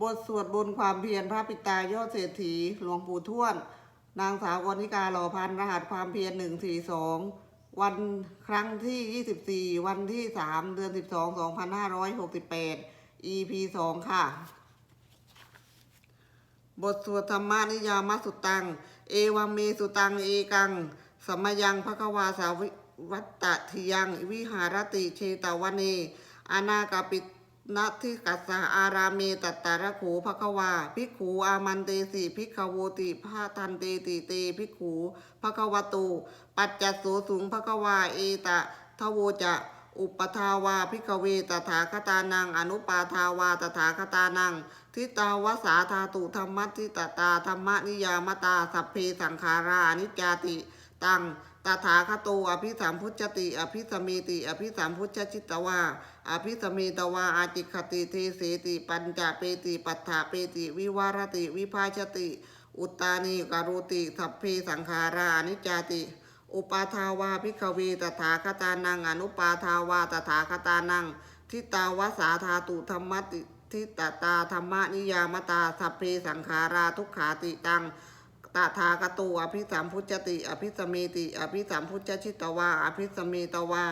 บทสวดบนความเพียรพระปิตายอดเศรษฐีหลวงปู่ทวดนางสาวกนิกาหล่อพันรหัสความเพียรหนึ่งสี่สองวันครั้งที่ยี่สิบสี่วันที่สามเดือนสิบสองสองพันห้าร้อยหกสิบแปด EP สองค่ะ บทสวดธรรมานิยามสุตัง เอวังเมสุตังเอกังสมยังพระควาสาวิวัตตทิยัง วิหารติเชตวเนอานากาปิต นัทิกัสสะอาราเมตัตตาระขูพระควาภิกขูอามันเตสิภิกขโวติพาทันเตติเตภิกขูพระควตู ปัจจัสโสสุงพระควาเอตะทโวจะอุปทาวาพิกเวตถาคตานัง อนุปาทาวาตถาคตานัง ทิตาวสาธาตุธรรมทิตตาธรรมนิยามตาสัพเพสังขารานิจจาติ ตัง ตถาคโตอภิสัมพุชติ อภิสเมติ อภิสัมพุชชิตวาอภิสเมตวาอาจิคติเทเสติปัญจเปติปัฏฐาเปติ วิวารติวิภาชติ อุตตานีการุติสัพเพสังขารานิจจาติ อุปาทาวาพิกเวตถาคตานังอนุปาทาวาตถาคตานังทิตาวสาธาตุธรรมติทิตตาธรรมนิยามตาสัพเพสังขาราทุกขาติตัง ตาถาคตูอภิสัมพุจติ อภิสเมติ อภิสัมพุจชิตวา อภิสเมตวา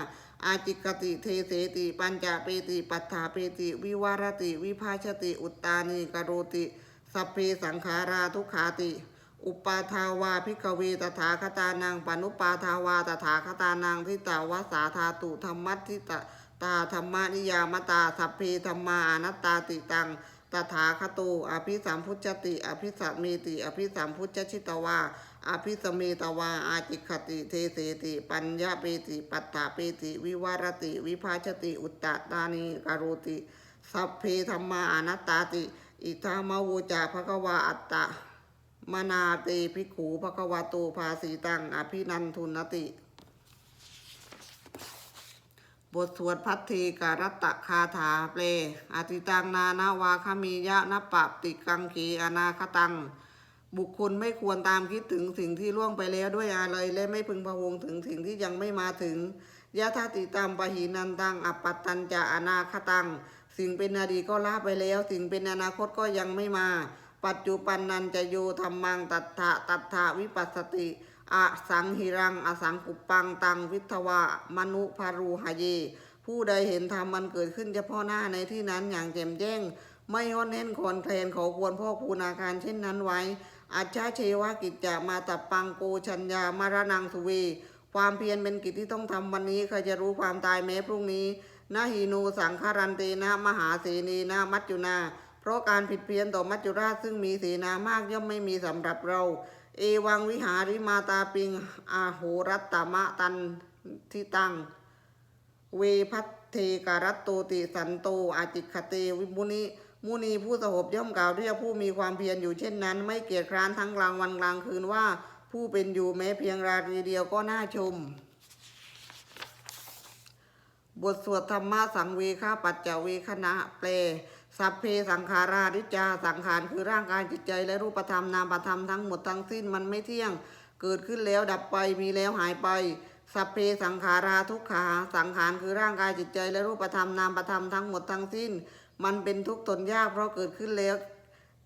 อาจิกติเทเสติ ปัญจเปติ ปัฏฐาเปติ วิวารติ วิภาชติ อุตตานีกโรติสัพเพสังขาราทุขาติ อุปาทาวาพิกเวตถาคตานังปนุปาทาวาตถาคตานังทิตาวสาธาตุธรรมัตทิตตาธรรมานิยามตาสัพเพธรรมานัตตาติตัง ตถาคตูอภิสัมพุจติ อภิสัมเมติ อภิสัมพุจชิตวาอภิสเมตวา อาจิคติ เทเสติ ปัญญาเปติ ปัตตาเปติ วิวารติ วิภาชติ อุตตตานีกโรติ สัพเพธรรมานัตตาติ อิทามาวจาภควาอัตตะมนาเตภิกขูภควาโตภาสีตัง อภินันทุนติ บทสวดพัทธีการตตะคาถาเปลอติตังนานาวาคามียะนปะติกังขีอนาคตัง บุคคลไม่ควรตามคิดถึงสิ่งที่ล่วงไปแล้วด้วยอะไรและไม่พึงพะวงถึงสิ่งที่ยังไม่มาถึงยะทาติตามปะหีนันตังอัปปัตตัญจะอนาคตัง สิ่งเป็นอดีตก็ละไปแล้ว สิ่งเป็นอนาคตก็ยังไม่มา ปัจจุปันนันจะโยธรรมังตัทธะตัทธะวิปัสสติ อสังหิรัง อสังกุปปังตังวิทวะ มนุภารูหเย ผู้ใดเห็นธรรมมันเกิดขึ้นเฉพาะหน้าในที่นั้นอย่างแจ่มแจ้ง ไม่ย้อนเน้นคอนแคลนขอควรพ่อคูนาการเช่นนั้นไว้อัจฉาเชวะกิจจะมาตับปังโกชัญญามารนังสุเว ความเพียรเป็นกิจที่ต้องทำวันนี้ใครจะรู้ความตายแม้พรุ่งนี้นาหีนูสังคารันเตนะมหาเสนีนะมัจจุนา เพราะการผิดเพี้ยนต่อมัจจุราชซึ่งมีเสนามากย่อมไม่มีสำหรับเรา เอวังวิหาริมาตาปิงอาโหรัตตมะตันทิตัง เวพัทเทการัตโตติสันโตอาจิคเตวิมุนิมุนีผู้สหบย่อมกล่าวเรียกผู้มีความเพียรอยู่เช่นนั้น ไม่เกียจคร้านทั้งกลางวันกลางคืนว่าผู้เป็นอยู่แม้เพียงราตรีเดียวก็น่าชม บทสวดธรรมะสังเวคาปัจจเวคณะแปล สัพเพสังขาราริจาสังขารคือร่างกายจิตใจและรูปธรรมนามธรรมทั้งหมดทั้งสิ้นมันไม่เที่ยง เกิดขึ้นแล้วดับไปมีแล้วหายไป สัพเพสังขาราทุกขาสังขารคือร่างกายจิตใจและรูปธรรมนามธรรมทั้งหมดทั้งสิ้น มันเป็นทุกข์ทนยากเพราะเกิดขึ้นแล้ว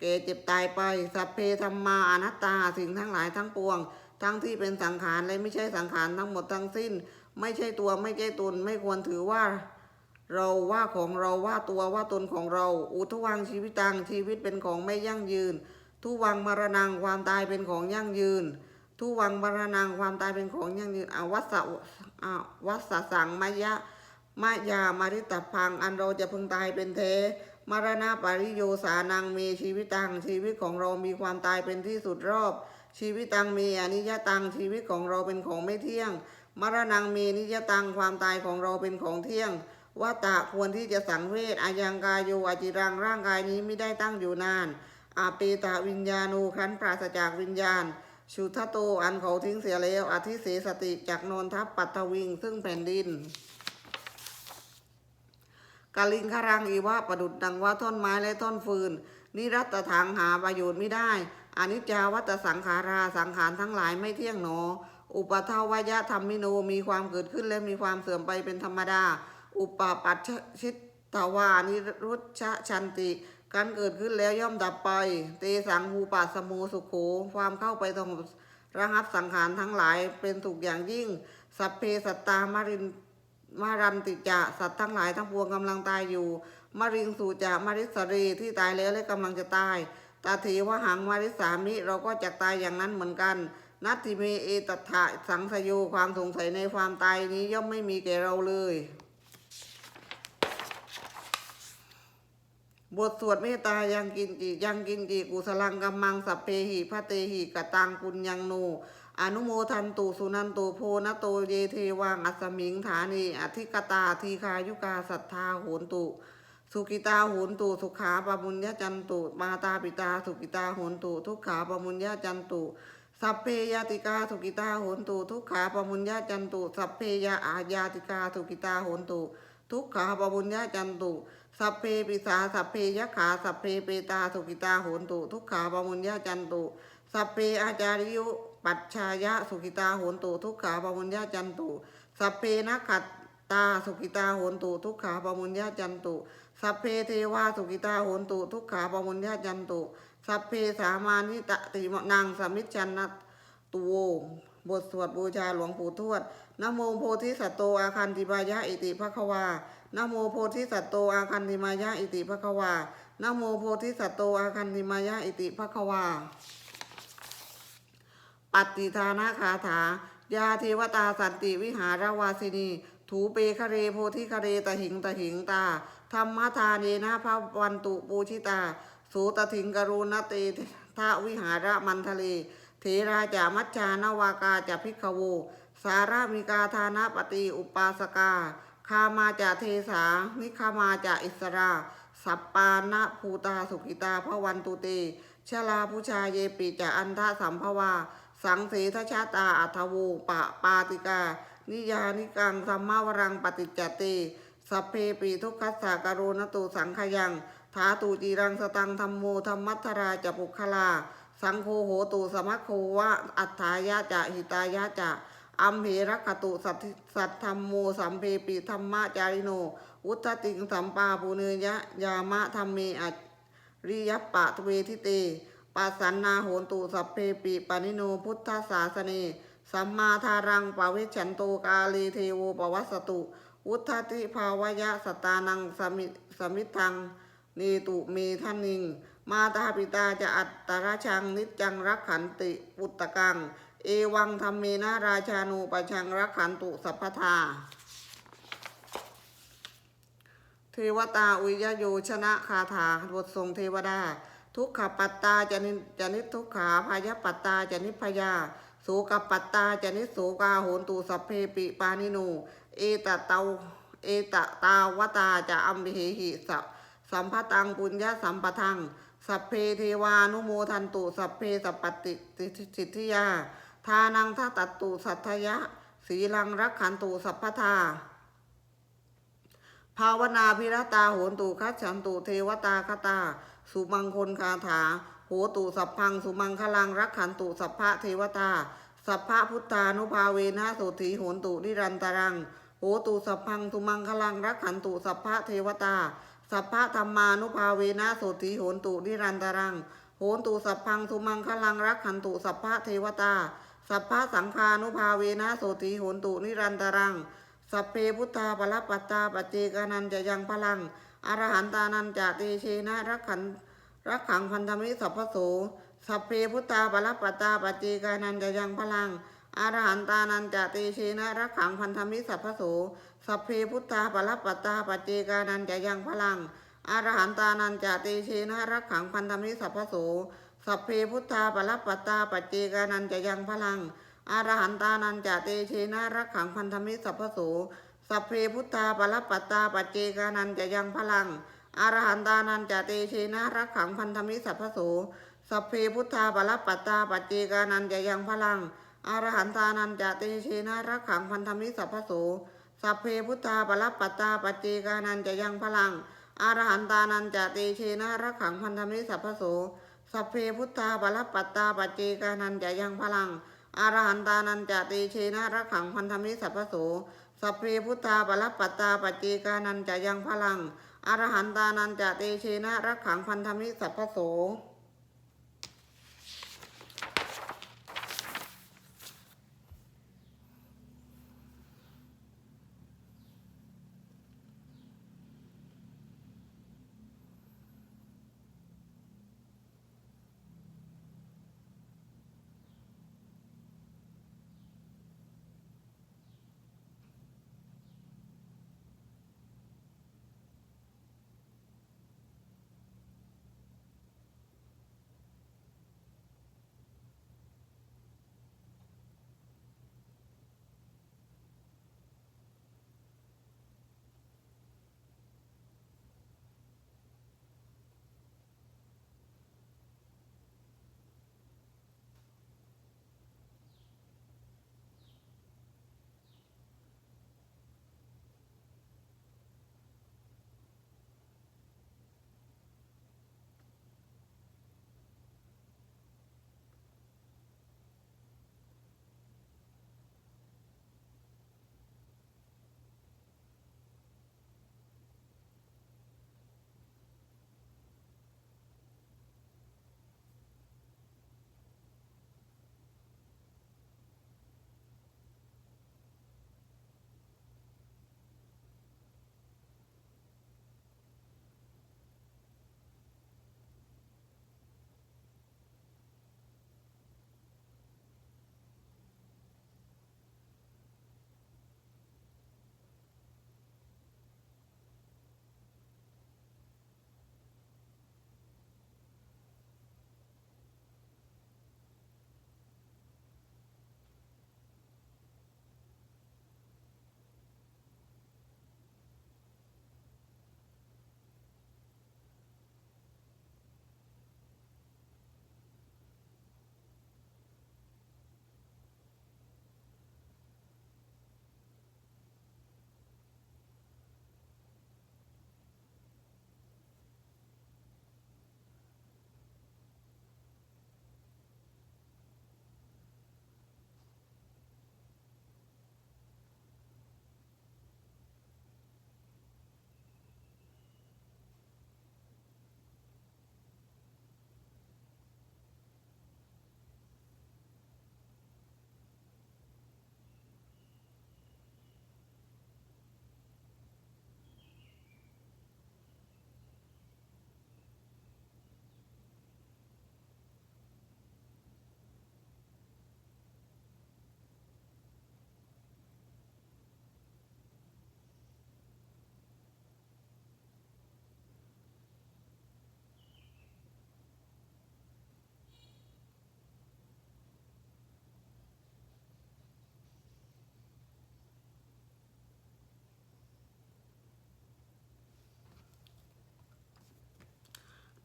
แก่เจ็บตายไป สัพเพธรรมาอนัตตาสิ่งทั้งหลายทั้งปวง ทั้งที่เป็นสังขารและไม่ใช่สังขารทั้งหมดทั้งสิ้น ไม่ใช่ตัวไม่ใช่ตนไม่ควรถือว่า เราว่าของเราว่าตัวว่าตนของเรา อุทวังชีวิตังชีวิตเป็นของไม่ยั่งยืน ทุวังมรณังความตายเป็นของยั่งยืน ทุวังมรณังความตายเป็นของยั่งยืนอวัสสะอาวัสสะสังมายะมายามาริตพังอันเราจะพึงตายเป็นเทมรณะปริโยสานังมีชีวิตตังชีวิตของเรามีความตายเป็นที่สุดรอบ ชีวิตตังมีอนิจจตังชีวิตของเราเป็นของไม่เที่ยง มรณังมีนิจจตังความตายของเราเป็นของเที่ยง ว่าตะควรที่จะสังเวชอายังกายโยอจิรังร่างกายนี้ไม่ได้ตั้งอยู่นานอาเปตะวิญญาณูครั้นปราศจากวิญญาณชุทโตอันเขาทิ้งเสียแล้วอธิเสสติจากนนทัพปัตตวิง ซึ่งแผ่นดินกาลิงคารังอีวะประดุดดังว่าท่อนไม้และท่อนฟืน นิรัตถังหาประโยชน์ไม่ได้อนิจจาวัตสังขาราสังขารทั้งหลายไม่เที่ยงหนอ อุปเทวายะธรรมิโนมีความเกิดขึ้นและมีความเสื่อมไปเป็นธรรมดา อุปปัชชิตตวานิรุชชะชันติการเกิดขึ้นแล้วย่อมดับไป เตสังหูปัสสโมสุโข ความเข้าไปสงบระงับสังขารทั้งหลายเป็นถูกอย่างยิ่ง สัพเพสัตตามารินมารันติจะสัตว์ทั้งหลายทั้งปวงกำลังตายอยู่ มาริงสูจะมาริสรีที่ตายแล้วและกำลังจะตายตาถีวหังมาริสามิเราก็จะตายอย่างนั้นเหมือนกัน นัตถิเมเอตถะสังสโยความสงสัยในความตายนี้ย่อมไม่มีแก่เราเลย บทสวดเมตตายังกินจิยังกินจิกุสลังกัมมังสัพเพหิพระเตหิกตังปุญญังโนอนุโมทันตุสุนันตุโพนโตเยเทวังอัสมิงฐานีอธิกตาทีคายุกาสัทธาโหนตุ สุกิตาโหนตุสุขาปมุญญจันตุมาตาปิตาสุกิตาโหนตุทุกขาปมุญญจันตุสัพเพยาติกาสุกิตาโหนตุทุกขาปมุญญจันตุสัพเพยาอาญาติกาสุกิตาโหนตุ ทุกขาปมุญญาจันตุสัพเพปิสาสัพเพยะขาสัพเพเปตาสุกิตาโหนตุ ทุกขาปมุญญาจันตุสัพเพอาจาริยุปัจชายะสุกิตาโหนตุทุกขาปมุญญาจันตุสัพเพนักขัตตาสุกิตาโหนตุทุกขาปมุญญาจันตุสัพเพเทวาสุกิตาโหนตุทุกขาปมุญญาจันตุสัพเพสามานิตติมนังสมิจฉันนตุโว บทสวดบูชาหลวงปู่ทวดนโมโพธิสัตโตอาคันติมายะอิติภควานโมโพธิสัตโตอาคันติมายะอิติภควานโมโพธิสัตโตอาคันติมายะอิติภควาปฏิทานาคาถายาเทวตาสันติวิหารวาสินี ถูเปคเรโพธิคเรตหิงตหิงตาธรรมทานเนนะพระวันตุปูชิตา สูตถิงกรุณเตทะวิหารมันทะเล เถราจามัชชานวากาจะพิกขโว สารามิกาธานาปฏิอุปาสกา คามาจะเทสา นิคามาจะอิสรา สัปปานะภูตาสุกิตาพระวันตุเตชลาผู้ชาเยปิจะอันทะสัมภวา สังเสทชาตาอัทวูปะปาติกา นิยานิกังสัมมาวรังปฏิจจเตสัพเพปีทุกขัสสะกโรนตุสังขยัง ถาตูจีรังสตังธรรมโมธรรมัทธราจะปุคลา สังโฆโหตุสมัคโควะ อัฏฐายะจะหิตายะจะอัมเหรักตุสัตสัทธรรมโมสัมเพปิธรรมะจาริโนอุตตติงสัมปาปูเนยะยามะธรรมเมอริยปปะเวทิเตปัสสันนาโหนตุสัพเพปิปานิโนพุทธศาสเนสัมมาทารังปะเวชฉันโตกาลีเทโวปวัสสตุอุทธติภาวยะสตานังสมิสมิทังเนตุเมทันิง มาตาปิตาจะอัตตรชังนิจจังรักขันติปุตตะกัง เอวังธรรมเมนะราชานุปชังรักขันตุสัพพทา เทวตาอุยโยชนะคาถาบททรงเทวดา ทุกขปัตตาจะนิจะนิทุกขาพายปัตตาจะนิพยาโสกปัตตาจะนิโสกาโหนตุสัพเพปิปานิโนเอตเตาเอตตาวตาจะอัมเหหิสัพสัมภตังปุญญาสัมปทัง สัพเพเทวานุโมทันตุ สัพเพสัปปติสิทธิยา ทานังทัตตุสัทธยะ สีลังรักขันตุสัพพทา ภาวนาพิรตาโหนตุคัจฉันตุเทวตาคตา สุมังคลคาถา โหตุสัพพังสุมังคลังรักขันตุสัพพะเทวตา สัพพะพุทธานุภาเวนะสุถีโหนตุนิรันตรัง โหตุสัพพังสุมังคลังรักขันตุสัพพะเทวตา สัพพะธรรมานุภาเวนะสุถีโหนตุนิรันตรัง โหนตุสัพพังสุมังคลังรักขันตุสัพพะเทวตา สัพพะสังฆานุภาเวนะสุถีโหนตุนิรันตรัง สัพเพพุทธาปรปัตตาปเจกานันจะยังพลัง อรหันตานันจะตีเชนะรักขันรักขังพันธมิสัพพโส สัพเพพุทธาปรปัตตาปเจกานันจะยังพลัง อรหันตานันจะตีเชนะรักขังพันธมิสัพพโสสัพเพพุทธาปรปัตตาปเจกานันจะยังพลังอรหันตานันจะตีเชนะรักขังพันธมิสัพพโสสัพเพพุทธาปรปัตตาปเจกานันจะยังพลังอรหันตานันจะเตเชนะรักขังพันธมิสัพพโสสัพเพพุทธาปรปัตตาปัจเจกานันจะยังพลังอรหันตานันจะเตเชนะรักขังพันธมิสัพพโสสัพเพพุทธาปรปัตตาปัจเจกานันจะยังพลัง อรหันตานันจะเตเชนะรักขังพันธมิสัพพโสสัพเพพุทธาปรปัตตาปัจเจกานันจะยังพลังอรหันตานันจะเตเชนะรักขังพันธมิสัพพโสสัพเพพุทธาปรปัตตาปัจเจกานันจะยังพลังอรหันตานันจะตีเชนะรักขังพันธมิสัพพโสสัพเพพุทธาปรปัตตาปจเจกานันจะยังพลังออรหันตานันจะเตเชนะรักขังพันธมิสัพพโส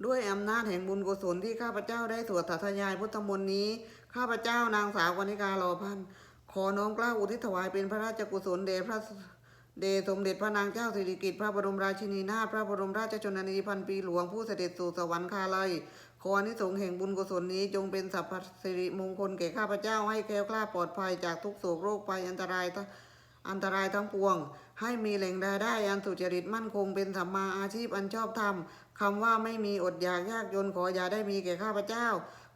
ด้วยอำนาจแห่งบุญกุศลที่ข้าพเจ้าได้สวดสัทยายพุทธมนต์นี้ ข้าพเจ้านางสาววนิกาลอพันขอน้อมกล้าอุทิศถวายเป็นพระราชกุศลเดชพระเดชสมเด็จพระนางเจ้าสิริกิติ์พระบรมราชินีนาถพระบรมราชชนนีพันปีหลวงผู้เสด็จสู่สวรรคาลัยขออนิสงส์แห่งบุญกุศลนี้จงเป็นสัพพสิริมงคลแก่ข้าพเจ้าให้แคล้วคลาดปลอดภัยจากทุกโศกโรคภัยอันตรายทั้ง อันตรายทั้งปวง ให้มีแหล่งรายได้อันสุจริตมั่นคงเป็นสัมมาอาชีพอันชอบธรรมคำว่าไม่มีอดอยากยากจนขออย่าได้มีแก่ข้าพเจ้า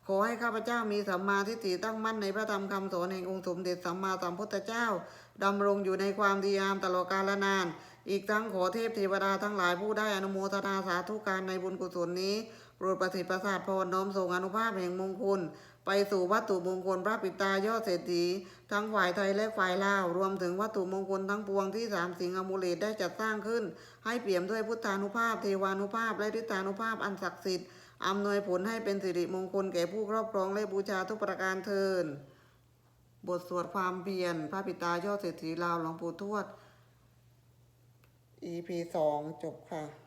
ขอให้ข้าพเจ้ามีสัมมาทิฏฐิตั้งมั่นในพระธรรมคำสอนแห่งองค์สมเด็จสัมมาสัมพุทธเจ้าดำรงอยู่ในความดีงามตลอดกาลนาน อีกทั้งขอเทพเทวดาทั้งหลายผู้ได้อนุโมทนาสาธุการในบุญกุศลนี้โปรดประสิทธิ์ประสาทพรน้อมส่งอนุภาพแห่งมงคล ไปสู่วัตถุมงคลพระปิตายอดเศรษฐี ทั้งฝ่ายไทยและฝ่ายลาว รวมถึงวัตถุมงคลทั้งปวงที่สามสิงห์อมูเลตได้จัดสร้างขึ้น ให้เปี่ยมด้วยพุทธานุภาพ เทวานุภาพ และฤทธานุภาพอันศักดิ์สิทธิ์อำนวยผลให้เป็นสิริมงคลแก่ผู้ครอบครองและบูชาทุกประการเทิน บทสวดความเพียรพระปิตายอดเศรษฐีลาวหลวงปู่ทวด EP สองจบค่ะ